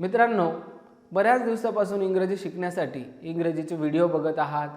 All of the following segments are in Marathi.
मित्रांनो बऱ्याच दिवसापासून इंग्रजी शिकण्यासाठी इंग्रजीचे व्हिडिओ बघत आहात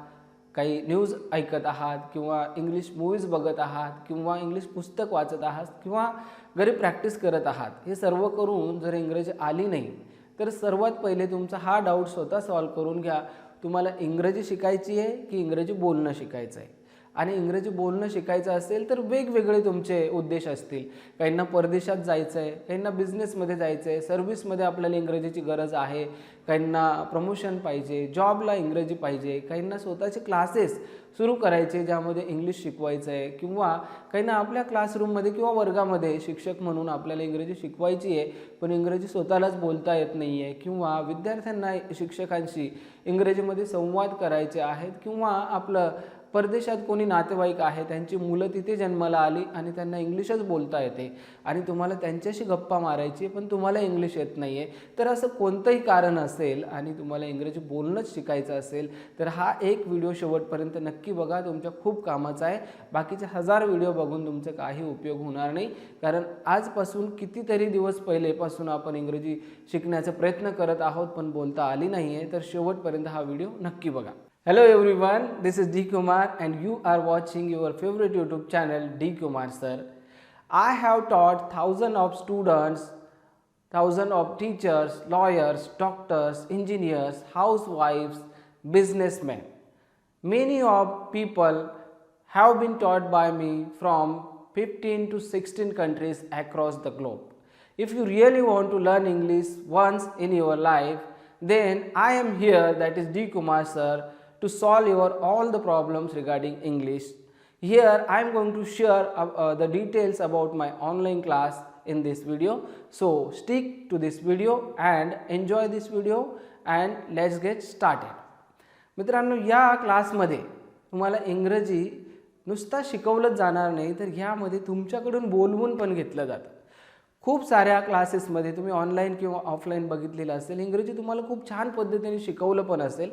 काही न्यूज ऐकत आहात किंवा इंग्लिश मूवीज बघत आहात किंवा इंग्लिश पुस्तक वाचत आहात किंवा घरी प्रॅक्टिस करत आहात हे सर्व करून जर इंग्रजी आली नाही तर सर्वात पहिले तुमचा हा डाऊट स्वतः सॉल्व करून घ्या तुम्हाला इंग्रजी शिकायची आहे की इंग्रजी बोलणं शिकायचं आहे आणि इंग्रजी बोलणं शिकायचं असेल तर वेगवेगळे तुमचे उद्देश असतील. काहींना परदेशात जायचं आहे काहींना बिझनेसमध्ये जायचं आहे सर्व्हिसमध्ये आपल्याला इंग्रजीची गरज आहे काहींना प्रमोशन पाहिजे जॉबला इंग्रजी पाहिजे काहींना स्वतःचे क्लासेस सुरू करायचे ज्यामध्ये इंग्लिश शिकवायचं आहे किंवा काहींना आपल्या क्लासरूममध्ये किंवा वर्गामध्ये शिक्षक म्हणून आपल्याला इंग्रजी शिकवायची आहे पण इंग्रजी स्वतःलाच बोलता येत नाही आहे किंवा विद्यार्थ्यांना शिक्षकांशी इंग्रजीमध्ये संवाद करायचे आहेत किंवा आपलं परदेशात कोणी नातेवाईक आहे त्यांची मुलं तिथे जन्माला आली आणि त्यांना इंग्लिशच बोलता येते आणि तुम्हाला त्यांच्याशी गप्पा मारायची पण तुम्हाला इंग्लिश येत नाही आहे तर असं कोणतंही कारण असेल आणि तुम्हाला इंग्रजी बोलणंच शिकायचं असेल तर हा एक व्हिडिओ शेवटपर्यंत नक्की बघा. तुमच्या खूप कामाचा आहे. बाकीचे हजार व्हिडिओ बघून तुमचा काही उपयोग होणार नाही. कारण आजपासून कितीतरी दिवस पहिलेपासून आपण इंग्रजी शिकण्याचा प्रयत्न करत आहोत पण बोलता आली नाही आहे तर शेवटपर्यंत हा व्हिडिओ नक्की बघा. Hello everyone, this is D Kumar and you are watching your favorite YouTube channel D Kumar sir. I have taught thousands of students, thousands of teachers, lawyers, doctors, engineers, housewives, businessmen. Many of people have been taught by me from 15 to 16 countries across the globe. If you really want to learn English once in your life, then I am here, that is D Kumar sir, to solve your all the problems regarding English. Here I am going to share uh, uh, the details about my online class in this video. So stick to this video and enjoy this video and let's get started. मित्रांनो या क्लासमध्ये तुम्हाला इंग्रजी नुसता शिकवलंच जाणार नाही तर ह्यामध्ये तुमच्याकडून बोलवून पण घेतलं जातं खूप साऱ्या क्लासेसमध्ये तुम्ही ऑनलाईन किंवा ऑफलाईन बघितलेलं असेल इंग्रजी तुम्हाला खूप छान पद्धतीने शिकवलं पण असेल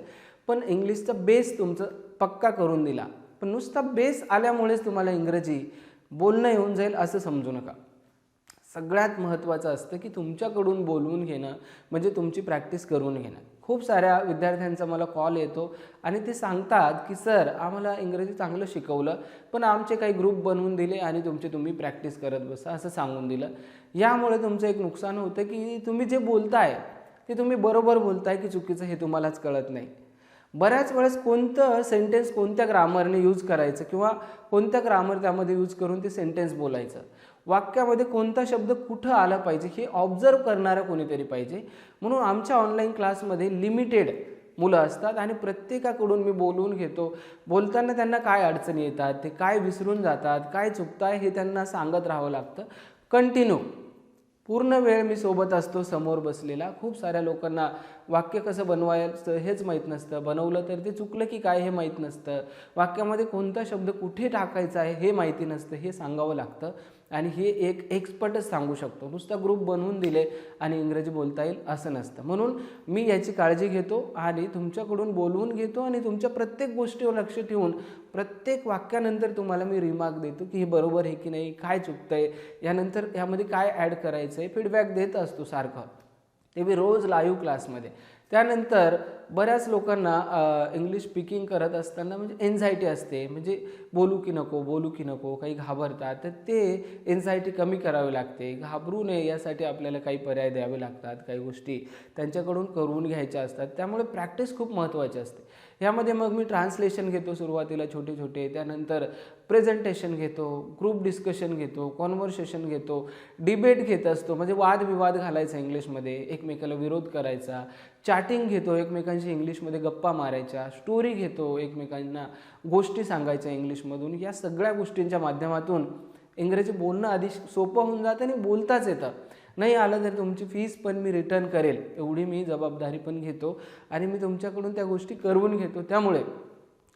पण इंग्लिशचा बेस तुमचं पक्का करून दिला. पण नुसता बेस आल्यामुळेच तुम्हाला इंग्रजी बोलणं येऊन जाईल असं समजू नका. सगळ्यात महत्त्वाचं असतं की तुमच्याकडून बोलवून घेणं म्हणजे तुमची प्रॅक्टिस करून घेणं. खूप साऱ्या विद्यार्थ्यांचा मला कॉल येतो आणि ते सांगतात की सर आम्हाला इंग्रजी चांगलं शिकवलं पण आमचे काही ग्रुप बनवून दिले आणि तुमचे तुम्ही प्रॅक्टिस करत बसा असं सांगून दिलं. यामुळे तुमचं एक नुकसान होतं की तुम्ही जे बोलताय ते तुम्ही बरोबर बोलताय की चुकीचं हे तुम्हालाच कळत नाही. बऱ्याच वेळेस कोणतं सेंटेन्स कोणत्या ग्रामरने यूज करायचं किंवा कोणत्या ग्रामर त्यामध्ये यूज करून ते सेंटेन्स बोलायचं? वाक्यामध्ये कोणता शब्द कुठं आला पाहिजे हे ऑब्झर्व करणारं कोणीतरी पाहिजे. म्हणून आमच्या ऑनलाईन क्लासमध्ये लिमिटेड मुलं असतात आणि प्रत्येकाकडून मी बोलवून घेतो. बोलताना त्यांना काय अडचणी येतात ते काय विसरून जातात काय चुकताय हे त्यांना सांगत राहावं लागतं. कंटिन्यू पूर्ण वेळ मी सोबत असतो समोर बसलेला. खूप साऱ्या लोकांना वाक्य कसं बनवायचं हेच माहीत नसतं. बनवलं तर ते चुकलं की काय हे माहीत नसतं. वाक्यामध्ये कोणता शब्द कुठे टाकायचा आहे हे माहिती नसतं हे सांगावं लागतं. आणि हे एक एक्सपर्टच सांगू शकतो. नुसता ग्रुप बनवून दिले आणि इंग्रजी बोलता येईल असं नसतं. म्हणून मी याची काळजी घेतो आणि तुमच्याकडून बोलवून घेतो आणि तुमच्या प्रत्येक गोष्टीवर लक्ष ठेवून प्रत्येक वाक्यानंतर तुम्हाला मी रिमार्क देतो की हे बरोबर आहे की नाही काय चुकतं आहे यानंतर यामध्ये काय ॲड करायचं आहे फीडबॅक देत असतो सारखं. ते मी रोज लाईव्ह क्लासमध्ये त्यानंतर बऱ्याच लोकांना इंग्लिश स्पीकिंग करत असताना म्हणजे एन्झायटी असते. म्हणजे बोलू की नको बोलू की नको काही घाबरतात. तर ते एन्झायटी कमी करावी लागते. घाबरू नये यासाठी आपल्याला काही पर्याय द्यावे लागतात काही गोष्टी त्यांच्याकडून करून घ्यायच्या असतात. त्यामुळे प्रॅक्टिस खूप महत्त्वाची असते. यामध्ये मग मी ट्रान्सलेशन घेतो सुरुवातीला छोटे छोटे त्यानंतर प्रेझेंटेशन घेतो ग्रुप डिस्कशन घेतो कॉन्व्हर्सेशन घेतो डिबेट घेत असतो. म्हणजे वादविवाद घालायचा इंग्लिशमध्ये एकमेकाला विरोध करायचा. चॅटिंग घेतो एकमेकांशी इंग्लिशमध्ये गप्पा मारायच्या. स्टोरी घेतो एकमेकांना गोष्टी सांगायच्या इंग्लिशमधून. या सगळ्या गोष्टींच्या माध्यमातून इंग्रजी बोलणं आधी सोपं होऊन जातं आणि बोलताच येतं. नाही आलं तर तुमची फीस पण मी रिटर्न करेल. एवढी मी जबाबदारी पण घेतो आणि मी तुमच्याकडून त्या गोष्टी करवून घेतो. त्यामुळे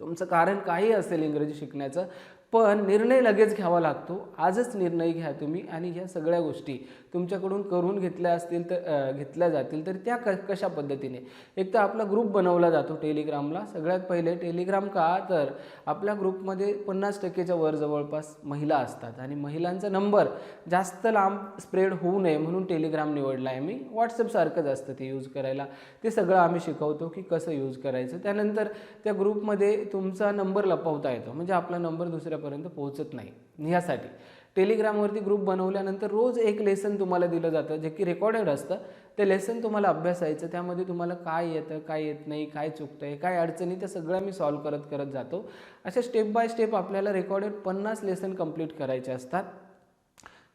तुमचं कारण काही असेल इंग्रजी शिकण्याचं पण निर्णय लगेच घ्यावा लागतो. आजच निर्णय घ्या तुम्ही आणि ह्या सगळ्या गोष्टी तुमच्याकडून करून घेतल्या असतील तर घेतल्या जातील तर त्या क कशा पद्धतीने? एक तर आपला ग्रुप बनवला जातो टेलिग्रामला. सगळ्यात पहिले टेलिग्राम का? तर आपल्या ग्रुपमध्ये पन्नास टक्केच्या वर जवळपास महिला असतात आणि महिलांचा नंबर जास्त लांब स्प्रेड होऊ नये म्हणून टेलिग्राम निवडला आहे मी. व्हॉट्सअपसारखंच असतं ते यूज करायला. ते सगळं आम्ही शिकवतो की कसं यूज करायचं. त्यानंतर त्या ग्रुपमध्ये तुमचा नंबर लपवता येतो. म्हणजे आपला नंबर दुसऱ्या तुमच्यापर्यंत पोहोचत नाही. ह्यासाठी. टेलिग्रामवरती ग्रुप बनवल्यानंतर रोज एक लेसन तुम्हाला दिलं जातं जे की रेकॉर्डेड असतं. ते लेसन तुम्हाला अभ्यासायचं त्यामध्ये तुम्हाला काय येतं काय येत नाही काय चुकतं आहे काय अडचणी त्या सगळ्या मी सॉल्व करत करत जातो. अशा स्टेप बाय स्टेप आपल्याला रेकॉर्डेड पन्नास लेसन कंप्लीट करायचे असतात.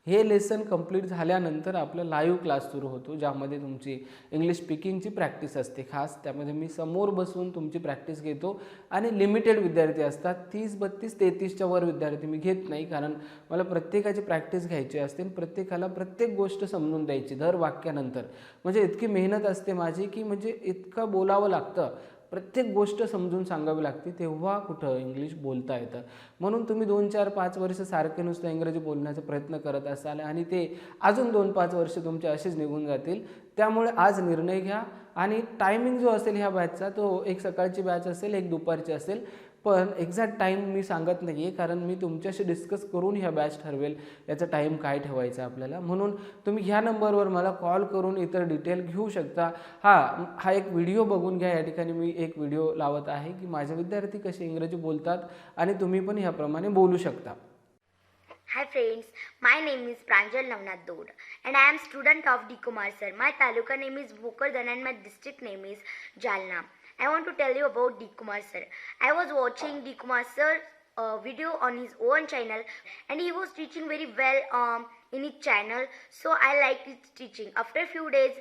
हे लेसन कंप्लीट झाल्यानंतर आपलं लाईव्ह क्लास सुरू होतो ज्यामध्ये तुमची इंग्लिश स्पीकिंगची प्रॅक्टिस असते. खास त्यामध्ये मी समोर बसून तुमची प्रॅक्टिस घेतो आणि लिमिटेड विद्यार्थी असतात. तीस बत्तीस तेहतीसच्या वर विद्यार्थी मी घेत नाही कारण मला प्रत्येकाची प्रॅक्टिस घ्यायची असते आणि प्रत्येकाला प्रत्येक गोष्ट समजून द्यायची दर वाक्यानंतर. म्हणजे इतकी मेहनत असते माझी की म्हणजे इतकं बोलावं लागतं. प्रत्येक गोष्ट समजून सांगावी लागते तेव्हा कुठं इंग्लिश बोलता येतं. म्हणून तुम्ही दोन चार पाच वर्ष सारखे नुसतं इंग्रजी बोलण्याचा प्रयत्न करत असाल आणि ते अजून दोन पाच वर्ष तुमचे असेच निघून जातील. त्यामुळे आज निर्णय घ्या. आणि टायमिंग जो असेल ह्या बॅचचा तो एक सकाळची बॅच असेल एक दुपारची असेल. पण एक्झॅक्ट टाईम मी सांगत नाही आहे कारण मी तुमच्याशी डिस्कस करून ह्या बॅच ठरवेल. याचा टाईम काय ठेवायचा आपल्याला? म्हणून तुम्ही ह्या नंबरवर मला कॉल करून इतर डिटेल घेऊ शकता. हा हा एक व्हिडिओ बघून घ्या. या ठिकाणी मी एक व्हिडिओ लावत आहे की माझे विद्यार्थी कसे इंग्रजी बोलतात आणि तुम्ही पण ह्याप्रमाणे बोलू शकता. Hi friends, my name is Pranjal Navnath Dod and I am student of D. Kumar sir. My taluka name is Bhokardan and my district name is Jalna. I want to tell you about D. Kumar sir. I was watching D. Kumar sir uh, video on his own channel and he was teaching very well um, in his channel so I liked his teaching. After a few days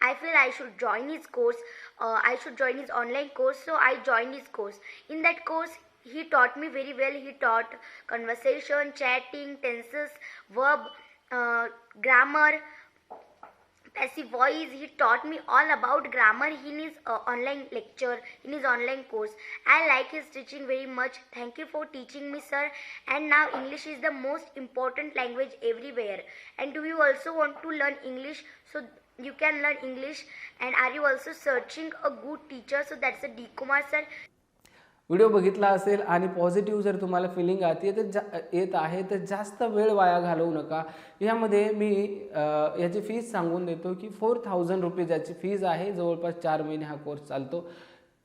I feel I should join his course. Uh, I should join his online course. So I joined his course. In that course, he taught me very well. He taught conversation, chatting, tenses, verb, uh, grammar, passive voice. He taught me all about grammar in his uh, online lecture, in his online course. I like his teaching very much. Thank you for teaching me, sir. And now English is the most important language everywhere. And do you also want to learn English? So you can learn English. And are you also searching a good teacher? So that's a D. Kumar, sir. Video बघितला असेल आणि पॉझिटिव्ह जर तुम्हाला फिलिंग आते तर जा येत आहे तर जास्त वेळ वाया घालवू नका. यामध्ये मी याची फीज सांगून देतो की फोर थाउजंड रुपीज याची फीज आहे जवळपास चार महिने हा कोर्स चालतो.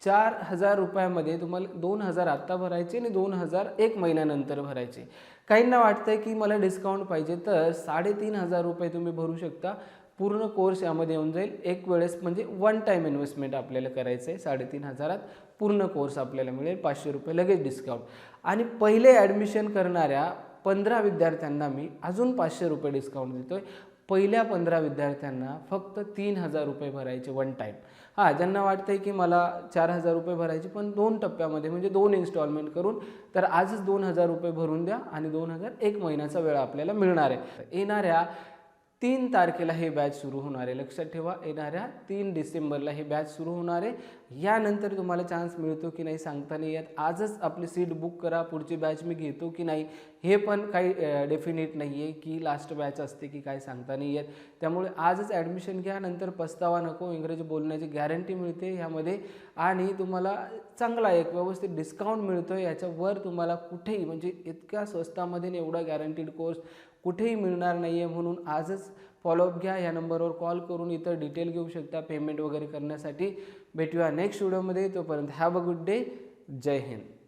चार हजार रुपयामध्ये तुम्हाला दोन हजार आत्ता भरायचे आणि दोन हजार एक महिन्यानंतर भरायचे. काहींना वाटतंय की मला डिस्काउंट पाहिजे तर साडेतीन हजार रुपये तुम्ही भरू शकता. पूर्ण कोर्स यामध्ये येऊन जाईल. एक वेळेस म्हणजे वन टाईम इन्व्हेस्टमेंट आपल्याला करायचं आहे. साडेतीन हजारात पूर्ण कोर्स आपल्याला मिळेल. पाचशे रुपये लगेच डिस्काउंट आणि पहिले ॲडमिशन करणाऱ्या पंधरा विद्यार्थ्यांना मी अजून पाचशे रुपये डिस्काउंट देतो आहे पहिल्या पंधरा विद्यार्थ्यांना फक्त तीन हजार रुपये भरायचे वन टाईम हां ज्यांना वाटतं आहे की मला चार हजार रुपये भरायचे पण दोन टप्प्यामध्ये म्हणजे दोन इन्स्टॉलमेंट करून तर आजच दोन हजार रुपये भरून द्या आणि दोन हजार एक महिन्याचा वेळ आपल्याला मिळणार आहे. येणाऱ्या तीन तारखेला हे बॅच सुरू होणार आहे. लक्षात ठेवा येणाऱ्या तीन डिसेंबरला हे बॅच सुरू होणार आहे. यानंतर तुम्हाला चान्स मिळतो की नाही सांगता नाही येत आजच आपली सीट बुक करा पुढची बॅच मी घेतो की नाही हे पण काही डेफिनेट नाही आहे की लास्ट बॅच असते की काय सांगता नाही येत. त्यामुळे आजच ॲडमिशन घ्या नंतर पस्तावा नको इंग्रजी बोलण्याची गॅरंटी मिळते ह्यामध्ये. आणि तुम्हाला चांगला एक व्यवस्थित डिस्काउंट मिळतो याच्यावर तुम्हाला कुठेही म्हणजे इतक्या स्वस्तामध्ये एवढा गॅरंटीड कोर्स कुठेही मिळणार नाही आहे म्हणून आजच फॉलोअप घ्या. या नंबरवर कॉल करून इतर डिटेल घेऊ शकता पेमेंट वगैरे करण्यासाठी. भेटूया नेक्स्ट व्हिडिओमध्ये तोपर्यंत हॅव अ गुड डे जय हिंद.